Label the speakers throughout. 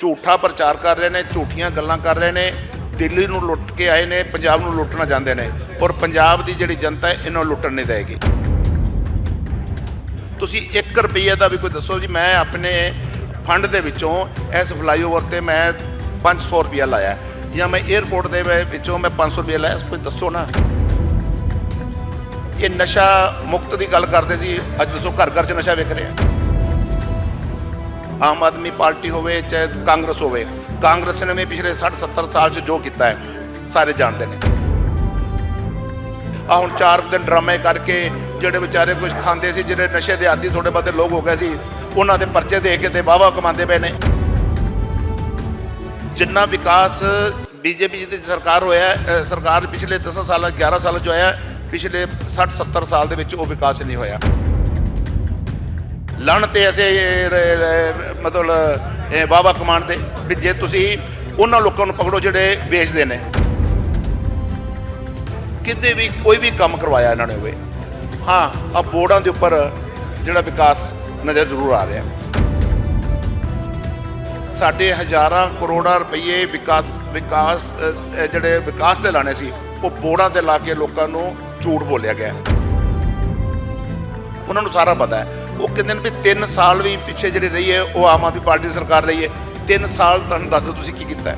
Speaker 1: ਝੂਠਾ ਪ੍ਰਚਾਰ ਕਰ ਰਹੇ ਨੇ, ਝੂਠੀਆਂ ਗੱਲਾਂ ਕਰ ਰਹੇ ਨੇ, ਦਿੱਲੀ ਨੂੰ ਲੁੱਟ ਕੇ ਆਏ ਨੇ, ਪੰਜਾਬ ਨੂੰ ਲੁੱਟਣਾ ਚਾਹੁੰਦੇ ਨੇ ਔਰ ਪੰਜਾਬ ਦੀ ਜਿਹੜੀ ਜਨਤਾ ਹੈ, ਇਹਨਾਂ ਨੂੰ ਲੁੱਟਣ ਨਹੀਂ ਦੇਗੀ। ਤੁਸੀਂ 1 ਰੁਪਈਏ ਦਾ ਵੀ ਕੋਈ ਦੱਸੋ ਜੀ, ਮੈਂ ਆਪਣੇ ਫੰਡ ਦੇ ਵਿੱਚੋਂ ਇਸ ਫਲਾਈਓਵਰ ਤੇ ਮੈਂ 500 ਰੁਪਈਆ ਲਾਇਆ ਜਾਂ ਮੈਂ 에ਅਰਪੋਰਟ ਦੇ ਵਿ- ਵਿੱਚੋਂ ਮੈਂ 500 ਰੁਪਈਆ ਲਾਇਆ ਕੋਈ ਦੱਸੋ ਨਾ। ਇਹ ਨਸ਼ਾ ਮੁਕਤ ਦੀ ਗੱਲ ਕਰਦੇ ਸੀ, ਅੱਜ ਦੱਸੋ ਘਰ ਘਰ 'ਚ ਨਸ਼ਾ ਵਿਕ ਰਿਹਾ। ਆਮ ਆਦਮੀ ਪਾਰਟੀ ਹੋਵੇ ਚਾਹੇ ਕਾਂਗਰਸ ਹੋਵੇ, ਕਾਂਗਰਸ ਨੇ ਵੀ ਪਿਛਲੇ 60 70 ਸਾਲ 'ਚ ਜੋ ਕੀਤਾ ਹੈ, ਸਾਰੇ ਜਾਣਦੇ ਨੇ। ਆ ਹੁਣ ਚਾਰ ਦਿਨ ਡਰਾਮੇ ਕਰਕੇ ਜਿਹੜੇ ਵਿਚਾਰੇ ਕੁਝ ਖਾਂਦੇ ਸੀ, ਜਿਹੜੇ ਨਸ਼ੇ ਦੇ ਆਦੀ ਥੋੜੇ ਬਹੁਤੇ ਲੋਕ ਹੋ ਗਏ ਸੀ, ਉਹਨਾਂ ਦੇ ਪਰਚੇ ਦੇ ਕੇ ਤੇ ਵਾਵਾ ਕਮਾਉਂਦੇ ਪਏ ਨੇ। ਜਿੰਨਾ ਵਿਕਾਸ ਬੀਜੇਪੀ ਦੀ ਸਰਕਾਰ ਹੋਇਆ ਸਰਕਾਰ ਪਿਛਲੇ 10 ਸਾਲਾਂ 11 ਸਾਲਾਂ ਚ ਹੋਇਆ, ਪਿਛਲੇ 60 70 ਸਾਲ ਦੇ ਵਿੱਚ ਉਹ ਵਿਕਾਸ ਨਹੀਂ ਹੋਇਆ। ਲਣ ਤੇ ਐਸੇ ਮਤਲਬ ਬਾਬਾ ਕਮਾਨ ਦੇ ਵੀ ਜੇ ਤੁਸੀਂ ਉਹਨਾਂ ਲੋਕਾਂ ਨੂੰ ਪਕੜੋ ਜਿਹੜੇ ਵੇਚਦੇ ਨੇ। ਕਿਤੇ ਵੀ ਕੋਈ ਵੀ ਕੰਮ ਕਰਵਾਇਆ ਇਹਨਾਂ ਨੇ ਹੋਵੇ, ਹਾਂ ਆ ਬੋਰਡਾਂ ਦੇ ਉੱਪਰ ਜਿਹੜਾ ਵਿਕਾਸ ਨਜ਼ਰ ਜ਼ਰੂਰ ਆ ਰਿਹਾ। ਸਾਡੇ ਹਜ਼ਾਰਾਂ ਕਰੋੜਾਂ ਰੁਪਏ ਵਿਕਾਸ ਵਿਕਾਸ ਜਿਹੜੇ ਵਿਕਾਸ ਤੇ ਲਾਣੇ ਸੀ, ਉਹ ਬੋਰਡਾਂ ਤੇ ਲਾ ਕੇ ਲੋਕਾਂ ਨੂੰ ਝੂਠ ਬੋਲਿਆ ਗਿਆ। ਉਹਨਾਂ ਨੂੰ ਸਾਰਾ ਪਤਾ ਹੈ। ਉਹ ਕਹਿੰਦੇ ਨੇ ਵੀ 3 ਸਾਲ ਵੀ ਪਿੱਛੇ ਜਿਹੜੀ ਰਹੀ ਹੈ, ਉਹ ਆਮ ਆਦਮੀ ਪਾਰਟੀ ਦੀ ਸਰਕਾਰ ਰਹੀ ਹੈ। 3 ਸਾਲ ਤੁਹਾਨੂੰ ਦੱਸ ਦਿਓ ਤੁਸੀਂ ਕੀ ਕੀਤਾ ਹੈ।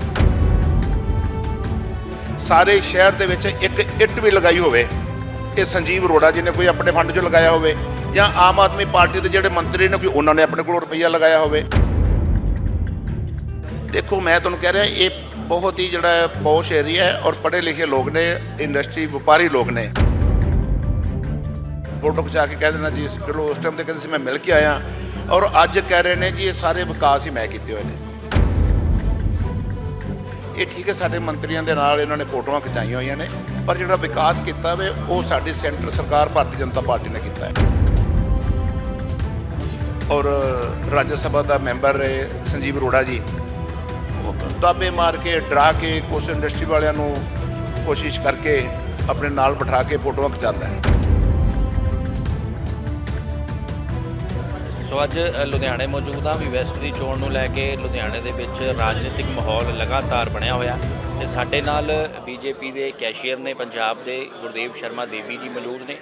Speaker 1: ਸਾਰੇ ਸ਼ਹਿਰ ਦੇ ਵਿੱਚ ਇੱਕ ਇੱਟ ਵੀ ਲਗਾਈ ਹੋਵੇ ਇਹ ਸੰਜੀਵ ਅਰੋੜਾ ਜੀ ਨੇ ਕੋਈ ਆਪਣੇ ਫੰਡ 'ਚੋਂ ਲਗਾਇਆ ਹੋਵੇ ਜਾਂ ਆਮ ਆਦਮੀ ਪਾਰਟੀ ਦੇ ਜਿਹੜੇ ਮੰਤਰੀ ਨੇ ਕੋਈ ਉਹਨਾਂ ਨੇ ਆਪਣੇ ਕੋਲ ਰੁਪਈਆ ਲਗਾਇਆ ਹੋਵੇ। ਦੇਖੋ, ਮੈਂ ਤੁਹਾਨੂੰ ਕਹਿ ਰਿਹਾ, ਇਹ ਬਹੁਤ ਹੀ ਜਿਹੜਾ ਹੈ ਪੌਸ਼ ਏਰੀਆ ਹੈ ਔਰ ਪੜ੍ਹੇ ਲਿਖੇ ਲੋਕ ਨੇ ਇੰਡਸਟਰੀ ਵਪਾਰੀ ਲੋਕ ਨੇ। ਫੋਟੋ ਖਿਚਾ ਕੇ ਕਹਿ ਦੇਣਾ ਜੀ, ਚਲੋ ਉਸ ਟਾਈਮ ਤੇ ਕਹਿੰਦੇ ਸੀ ਮੈਂ ਮਿਲ ਕੇ ਆਇਆ। ਔਰ ਅੱਜ ਕਹਿ ਰਹੇ ਨੇ ਜੀ, ਇਹ ਸਾਰੇ ਵਿਕਾਸ ਹੀ ਮੈਂ ਕੀਤੇ ਹੋਏ ਨੇ। ਇਹ ਠੀਕ ਹੈ, ਸਾਡੇ ਮੰਤਰੀਆਂ ਦੇ ਨਾਲ ਇਹਨਾਂ ਨੇ ਫੋਟੋਆਂ ਖਿਚਾਈਆਂ ਹੋਈਆਂ ਨੇ, ਪਰ ਜਿਹੜਾ ਵਿਕਾਸ ਕੀਤਾ ਵੇ, ਉਹ ਸਾਡੀ ਸੈਂਟਰ ਸਰਕਾਰ, ਭਾਰਤੀ ਜਨਤਾ ਪਾਰਟੀ ਨੇ ਕੀਤਾ ਹੈ। ਔਰ ਰਾਜ ਸਭਾ ਦਾ ਮੈਂਬਰ ਰਹੇ ਸੰਜੀਵ ਅਰੋੜਾ ਜੀ, ਉਹ ਦਾਬੇ ਮਾਰ ਕੇ, ਡਰਾ ਕੇ, ਕੁਛ ਇੰਡਸਟਰੀ ਵਾਲਿਆਂ ਨੂੰ ਕੋਸ਼ਿਸ਼ ਕਰਕੇ ਆਪਣੇ ਨਾਲ ਬਿਠਾ ਕੇ ਫੋਟੋਆਂ ਖਿਚਾਉਂਦਾ ਹੈ।
Speaker 2: ਸੋ ਅੱਜ ਲੁਧਿਆਣੇ ਮੌਜੂਦ ਹਾਂ ਵੀ ਵੈਸਟ ਦੀ ਚੋਣ ਨੂੰ ਲੈ ਕੇ ਲੁਧਿਆਣੇ ਦੇ ਵਿੱਚ ਰਾਜਨੀਤਿਕ ਮਾਹੌਲ ਲਗਾਤਾਰ ਬਣਿਆ ਹੋਇਆ। ਤੇ ਸਾਡੇ ਨਾਲ ਬੀਜੇਪੀ ਦੇ ਕੈਸ਼ੀਅਰ ਨੇ, ਪੰਜਾਬ ਦੇ ਗੁਰਦੇਵ ਸ਼ਰਮਾ ਦੇਵੀ ਜੀ ਮੌਜੂਦ ਨੇ।